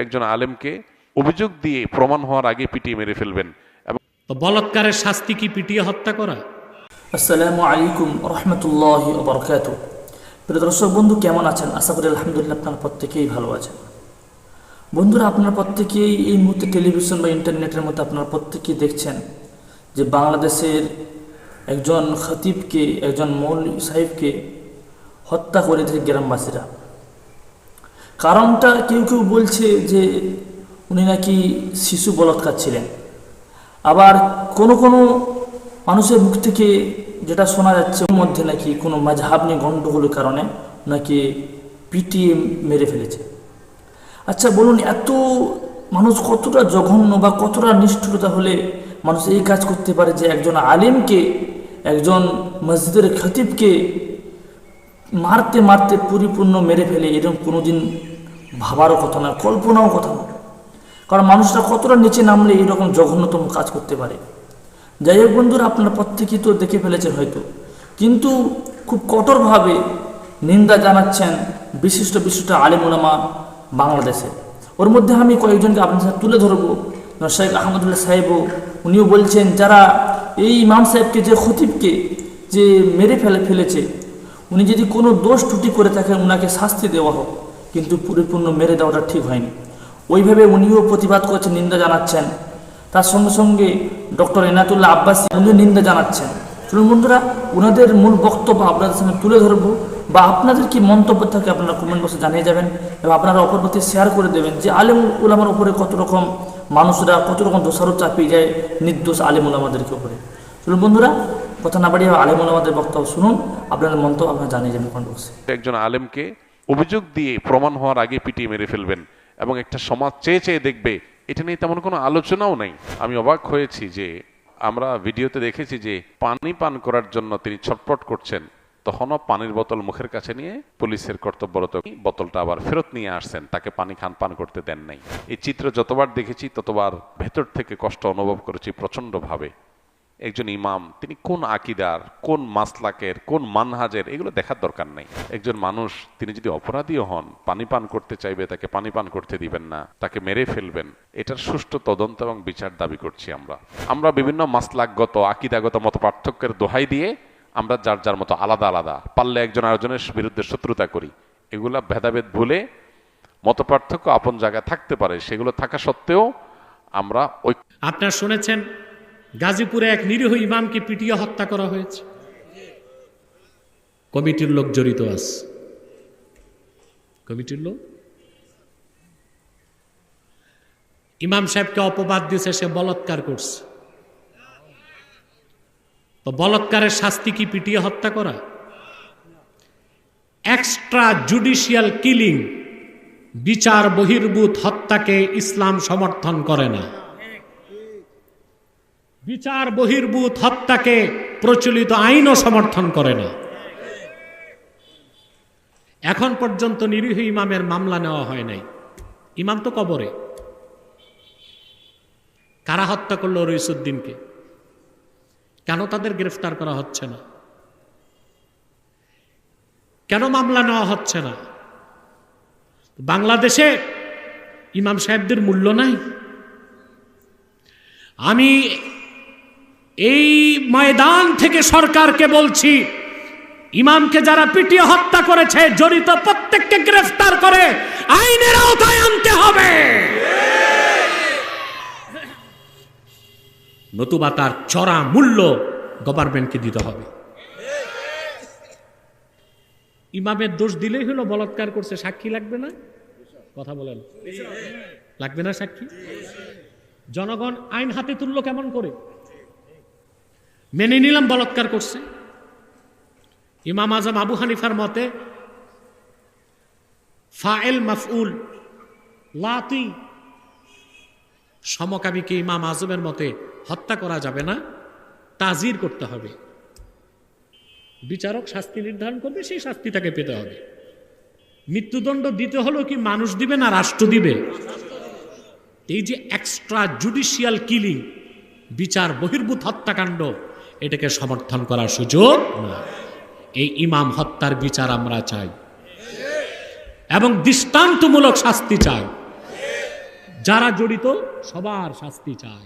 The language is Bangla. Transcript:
একজন আলেমকে অভিযোগ দিয়ে প্রমাণ হওয়ার আগে পিটিয়ে মেরে ফেলবেন। এবং তো বলৎকারের শাস্তি কি পিটিয়ে হত্যা করা? আসসালামু আলাইকুম রহমতুল্লাহ বরকাত প্রিয় দর্শক বন্ধু কেমন আছেন? আশা করি আলহামদুলিল্লাহ আপনার প্রত্যেকেই ভালো আছেন। বন্ধুরা আপনার প্রত্যেকেই এই মুহূর্তে টেলিভিশন বা ইন্টারনেটের মধ্যে আপনারা প্রত্যেকেই দেখছেন যে বাংলাদেশের একজন খতিবকে একজন মৌল সাহেবকে হত্যা করে করেছে গ্রামবাসীরা। কারণটা কেউ কেউ বলছে যে উনি নাকি শিশু বলৎকার ছিলেন। আবার কোনো কোনো মানুষের মুখ থেকে যেটা শোনা যাচ্ছে, ওর মধ্যে নাকি কোনো মাঝহাব নিয়ে গণ্ডগোলের কারণে নাকি পিটিয়ে মেরে ফেলেছে। আচ্ছা বলুন, এত মানুষ কতটা জঘন্য বা কতটা নিষ্ঠুরতা হলে মানুষ এই কাজ করতে পারে যে একজন আলিমকে, একজন মসজিদের খতিবকে মারতে মারতে পরিপূর্ণ মেরে ফেলে, এরকম কোনোদিন ভাবারও কথা না, কল্পনাও কথা না। কারণ মানুষরা কতটা নিচে নামলে এরকম জঘন্যতম কাজ করতে পারে। যাই হোক বন্ধুরা, আপনারা প্রত্যেকেই তো দেখে ফেলেছেন হয়তো। কিন্তু খুব কঠোরভাবে নিন্দা জানাচ্ছেন বিশিষ্ট বিশিষ্ট আলিমুলামা বাংলাদেশে। ওর মধ্যে আমি কয়েকজনকে আপনার সাথে তুলে ধরবো। শেখ আহমদুল্লাহ সাহেবও, উনিও বলছেন, যারা এই ইমাম সাহেবকে যে খতিবকে যে মেরে ফেলে, ফেলেছে, উনি যদি কোনো দোষ ত্রুটি করে থাকেন ওনাকে শাস্তি দেওয়া হোক। কিন্তু পরিপূর্ণ মেরে দেওয়াটা ঠিক হয়নি। ওইভাবে উনিও প্রতিবাদ করছেন, নিন্দা জানাচ্ছেন। তার সঙ্গে সঙ্গে ডক্টর এনাতুল্লাহ আব্বাস উনিও নিন্দা জানাচ্ছেন। শুনুন বন্ধুরা ওনাদের মূল বক্তব্য আপনাদের সামনে তুলে ধরবো বা আপনাদের কি মন্তব্য থাকে আপনারা কমেন্ট বক্সে জানিয়ে যাবেন এবং আপনারা অপর প্রতি শেয়ার করে দেবেন যে আলেম উলামার উপরে কত রকম মানুষরা কত রকম দোষারোপ চাপিয়ে যায় নির্দোষ আলেম উলামাদেরকে উপরে। শুনুন বন্ধুরা, কথা না বাড়িয়ে আলেম উলামাদের বক্তব্য শুনুন, আপনাদের মন্তব্য আপনারা জানিয়ে যাবেন কমেন্ট বক্সে একজন আলেমকে অভিযোগ দিয়ে প্রমাণ হওয়ার আগে পিটিয়ে মেরে ফেলবেন এবং একটা সমাজ চেয়ে চেয়ে দেখবে, এটা নিয়ে তেমন কোনো আলোচনাও নেই। আমি অবাক হয়েছি যে আমরা ভিডিওতে দেখেছি যে পানি পান করার জন্য তিনি ছটপট করছেন। তখনও পানির বোতল মুখের কাছে নিয়ে পুলিশের কর্তব্যরত বোতলটা আবার ফেরত নিয়ে আসছেন, তাকে পানি খান পান করতে দেন নাই। এই চিত্র যতবার দেখেছি, ততবার ভেতর থেকে কষ্ট অনুভব করেছি প্রচণ্ডভাবে। একজন ইমাম, তিনি কোন আকিদার, কোন মাসলাকের, কোন মানহাজের, এগুলো দেখার দরকার নেই। একজন মানুষ, তিনি যদি অপরাধীও হন, পানি পান করতে চাইবে, তাকে পানি পান করতে দিবেন না, তাকে মেরে ফেলবেন, এটার সুষ্ঠু তদন্ত এবং বিচার দাবি করছি আমরা। আমরা বিভিন্ন মাসলাকগত, আকিদাগত মত পার্থক্যের দোহাই দিয়ে আমরা যার যার মতো আলাদা আলাদা, পারলে একজন আরেকজনের বিরুদ্ধে শত্রুতা করি। এগুলা ভেদাভেদ ভুলে মত পার্থক্য আপন জায়গায় থাকতে পারে, সেগুলো থাকা সত্ত্বেও আমরা ওই আপনার শুনেছেন গাজীপুরে এক নিরীহ ইমামকে পিটিয়ে হত্যা করা হয়েছে। কমিটির লোক জড়িত আছে। কমিটির লোক? ইমাম সাহেবকে অপবাদ দিয়েছে সে বলৎকার করছে। তো বলৎকারের শাস্তি কি পিটিয়ে হত্যা করা? এক্সট্রা জুডিশিয়াল কিলিং বিচার বহির্ভূত হত্যাকে ইসলাম সমর্থন করে না। বিচার বহির্ভূত হত্যাকে প্রচলিত আইনও সমর্থন করে না। এখন পর্যন্ত নিরীহ ইমামের মামলা নেওয়া হয় নাই। ইমাম তো কবরে। কারা হত্যা করল রইসুদ্দিনকে কেন তাদের গ্রেফতার করা হচ্ছে না? কেন মামলা নেওয়া হচ্ছে না? বাংলাদেশে ইমাম সাহেবদের মূল্য নাই। আমি এই ময়দান থেকে সরকারকে বলছি, ইমামকে যারা পিটিয়ে হত্যা করেছে, জড়িত প্রত্যেককে গ্রেফতার করে, আইনের আওতায় আনতে হবে। নতুবা তার চড়া মূল্য গভর্নমেন্টকে দিতে হবে। ইমামের দোষ দিলেই হলো বলাৎকার করছে, সাক্ষী লাগবে না? কথা বলেন। লাগবে না সাক্ষী? জনগণ আইন হাতে তুললো কেমন করে? মেনে নিলাম, বলাৎকার করছে। ইমাম আজম আবু হানিফার মতে, ফায়েল মাফউল লাতি, সমকামীকে ইমাম আজমের মতে হত্যা করা যাবে না, তাজির করতে হবে। বিচারক শাস্তি নির্ধারণ করবে, সেই শাস্তি তাকে পেতে হবে। মৃত্যুদণ্ড দিতে হলেও কি মানুষ দিবে না রাষ্ট্র দিবে? এই যে এক্সট্রা জুডিশিয়াল কিলিং বিচার, বহির্ভূত হত্যাকাণ্ড এটাকে সমর্থন করার সুযোগ না এই ইমাম হত্যার বিচার আমরা চাই। এবং দৃষ্টান্তমূলক শাস্তি চাই। যারা জড়িত, সবার শাস্তি চায়